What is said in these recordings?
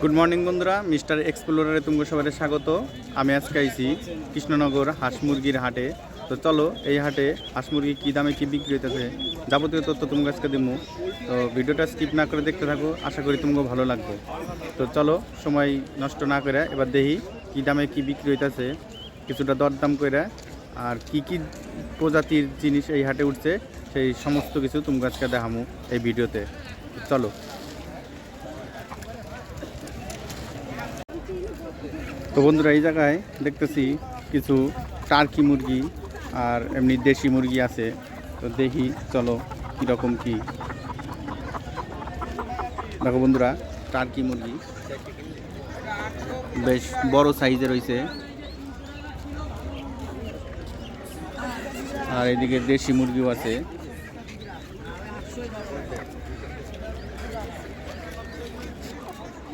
Good morning বন্ধুরা। Mister এক্সপ্লোরারে তুমগো সবাই স্বাগত। আমি আজকে আইছি কৃষ্ণনগর হাঁস মুরগির হাটে। তো চলো, এই হাটে হাঁস মুরগি কী দামে কী বিক্রি হইতেছে, যাবতীয় তথ্য তুমি আজকে দিমু। তো ভিডিওটা স্কিপ না করে দেখতে থাকো, আশা করি তোমাকে ভালো লাগবে। তো চলো, সময় নষ্ট না করে এবার দেখি কী দামে কী বিক্রি হইতেছে, কিছুটা দরদাম করে আর কি কি প্রজাতির জিনিস এই হাটে উঠছে, সেই সমস্ত কিছু তুমি আজকে দেখামু এই ভিডিওতে। চলো। তো বন্ধুরা, এই জায়গায় দেখতেছি কিছু টার্কি মুরগি আর এমনি দেশি মুরগি আছে। তো দেখি, চলো কীরকম কি। দেখো বন্ধুরা, টার্কি মুরগি। বেশ বড় সাইজে রয়েছে। আর এদিকে দেশি মুরগিও আছে।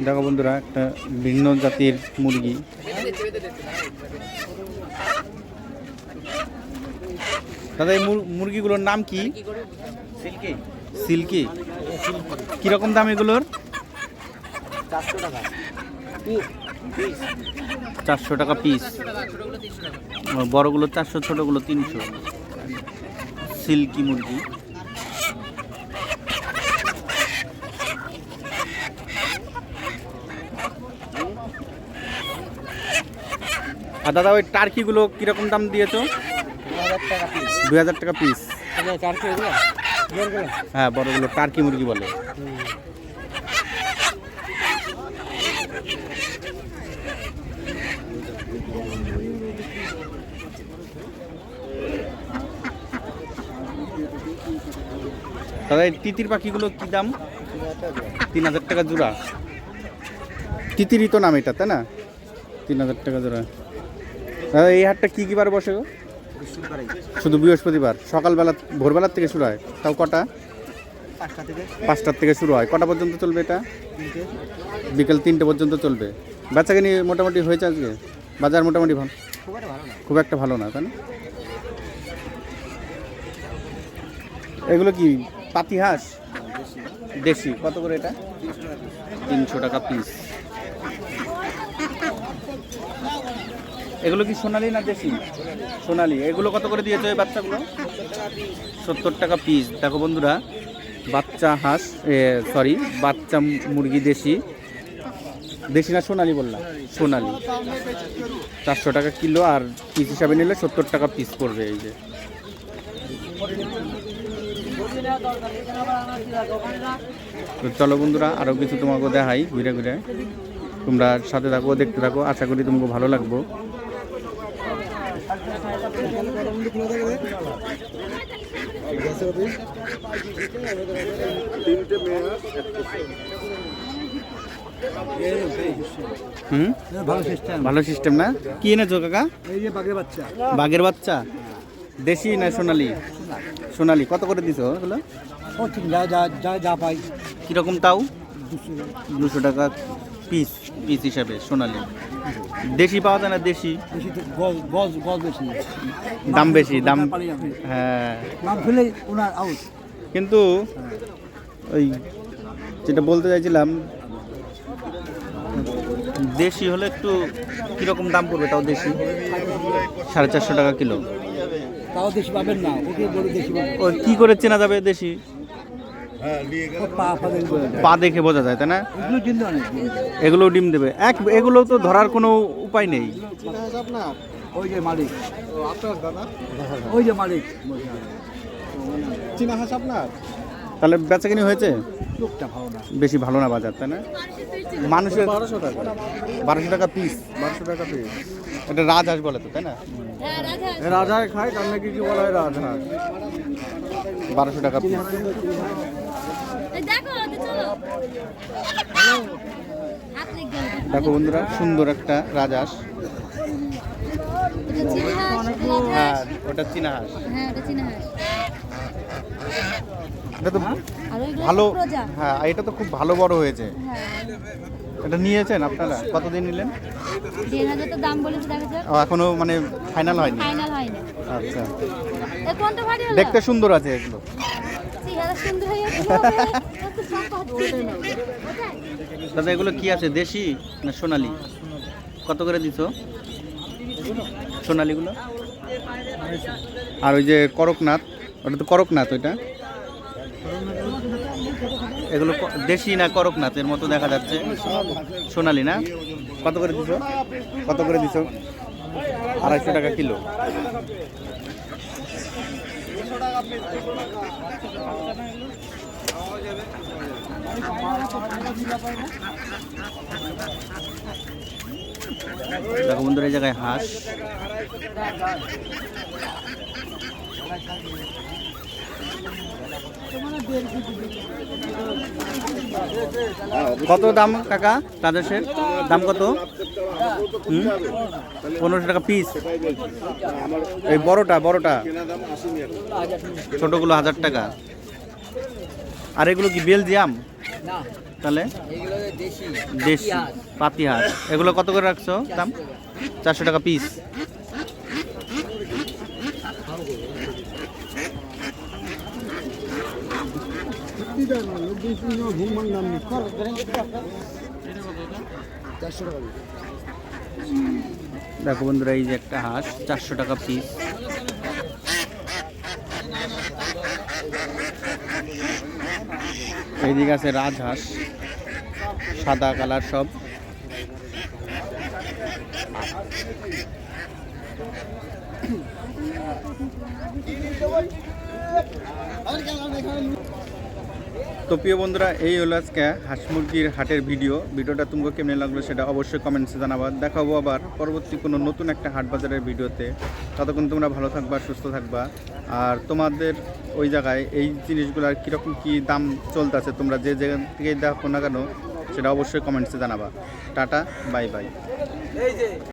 দেখো বন্ধুরা, একটা ভিন্ন জাতির মুরগি। দাদা এই মুর- মুরগিগুলোর নাম কি? সিল্কি। কীরকম দাম এগুলোর? চারশো টাকা। চারশো টাকা পিস বড়গুলো চারশো ছোটোগুলো তিনশো। সিল্কি মুরগি। আর দাদা, ওই টার্কিগুলো কীরকম দাম দিয়েছ? দু হাজার টাকা পিস হ্যাঁ বড়গুলো, টার্কি মুরগি বলে। দাদা তিতির পাখিগুলো কি দাম? তিন হাজার টাকা জোড়া। তিতিরই তো নাম এটা, তাই না? তিন হাজার টাকা জোড়া। এই হাটটা কি কি বার বসে গো? শুধু বৃহস্পতিবার। সকালবেলা, ভোরবেলার থেকে শুরু হয়। তাও কটা? পাঁচটার থেকে শুরু হয়। কটা পর্যন্ত চলবে এটা? বিকেল তিনটে পর্যন্ত চলবে। বাচ্চাকে নিয়ে মোটামুটি হয়েছে আজকে? বাজার মোটামুটি ভালো? খুব একটা ভালো না, তাই এগুলো কি, পাতি হাঁস? দেশি। কত করে এটা? তিনশো টাকা পিস এগুলো কি সোনালি না দেশি? সোনালি। এগুলো কত করে দিয়েছ এই বাচ্চাগুলো? সত্তর টাকা পিস দেখো বন্ধুরা, বাচ্চা হাঁস সরি বাচ্চা মুরগি দেশি। দেশি না সোনালি বললাম? সোনালি। চারশো টাকা কিলো, আর পিস হিসাবে নিলে সত্তর টাকা পিস পড়বে এই যে। চলো বন্ধুরা আরও কিছু তোমাকে দেখাই ঘুরে ঘুরে। তোমরা সাথে থাকো, দেখতে থাকো। আশা করি তোমাকে ভালো লাগবো। ভালো সিস্টেম ভালো সিস্টেম না? কি এনেছো কাকা? বাঘের বাচ্চা। দেশি না সোনালি? সোনালি। কত করে দিছো এগুলো? যা যা যা যা পাই। কীরকম তাও? দুশো। টাকা পিস পিস হিসাবে সোনালি। দেশি পাওয়া যায় না দেশি? দাম বেশি দাম হ্যাঁ। কিন্তু ওই যেটা বলতে চাইছিলাম দেশি হলে একটু কীরকম দাম পড়বে তাও দেশি? সাড়ে চারশো টাকা কিলো। তাও দেশি পাবেন না কী করে চেনা যাবে দেশি? পা দেখে বোঝা যায় তাই না? এগুলো ডিম দেবে। এক এগুলো তো ধরার কোনো উপায় নেই। ওই যে মালিক ওই যে মালিক চীনা হাঁস আপনার তাহলে বেচাকিনি হয়েছে? বেশি ভালো না বাজার তাই না? মানুষের বারোশো টাকা বারোশো টাকা পিস বারোশো টাকা পিস এটা রাজহাঁস বলে তো তাই না? রাজহাঁস খায় তার নাকি কি বলা হয় রাজহাঁস? বারোশো টাকা পিস দেখো বন্ধুরা সুন্দর একটা রাজহাঁস। হ্যাঁ ওটা চীনা হাঁস হ্যাঁ এটা তো ভালো হ্যাঁ এটা তো খুব ভালো বড় হয়েছে। হ্যাঁ। এটা নিয়েছেন আপনারা? কতদিন নিলেন? এখনও মানে ফাইনাল হয়নি। আচ্ছা। দেখতে সুন্দর আছে এগুলো দাদা, এগুলো কি আছে? দেশি না সোনালি? কত করে দিছ? সোনালিগুলো? আর ওই যে করকনাথ, ওটা তো করকনাথ ওইটা? এগুলো দেশি না করকনাথের মতো দেখা যাচ্ছে। সোনালি না? কত করে দিছ? কত করে দিছ? আড়াইশো টাকা কিলো। দেখো বন্ধুরা এই জায়গায় হাঁস। কত দাম, কাকা? রাজেশের দাম কত? পনেরোশো টাকা পিস এই বড়টা বড়টা। ছোটগুলো হাজার টাকা। আর এগুলো কি বেলজিয়াম? তাহলে? দেশি। পাতি হাঁস এগুলো কত করে রাখছো দাম? চারশো টাকা পিস দেখো বন্ধুরা, এই যে একটা হাঁস, চারশো টাকা পিস এইদিকে আছে রাজহাঁস সাদা কালার সব। তো প্রিয় বন্ধুরা, এই হলো আজকে হাঁস মুরগির হাটের ভিডিও। ভিডিওটা তোমাকে কেমন লাগল সেটা অবশ্যই কমেন্টসে জানাবা। দেখাবো আবার পরবর্তী কোনো নতুন একটা হাট বাজারের ভিডিওতে। ততক্ষণ তোমরা ভালো থাকবা, সুস্থ থাকবা। আর তোমাদের ওই জায়গায় এই জিনিসগুলোর কীরকম কী দাম চলতেছে, তোমরা যে জায়গা থেকে দেখো না কেন, সেটা অবশ্যই কমেন্টসে জানাবা। Tata bye bye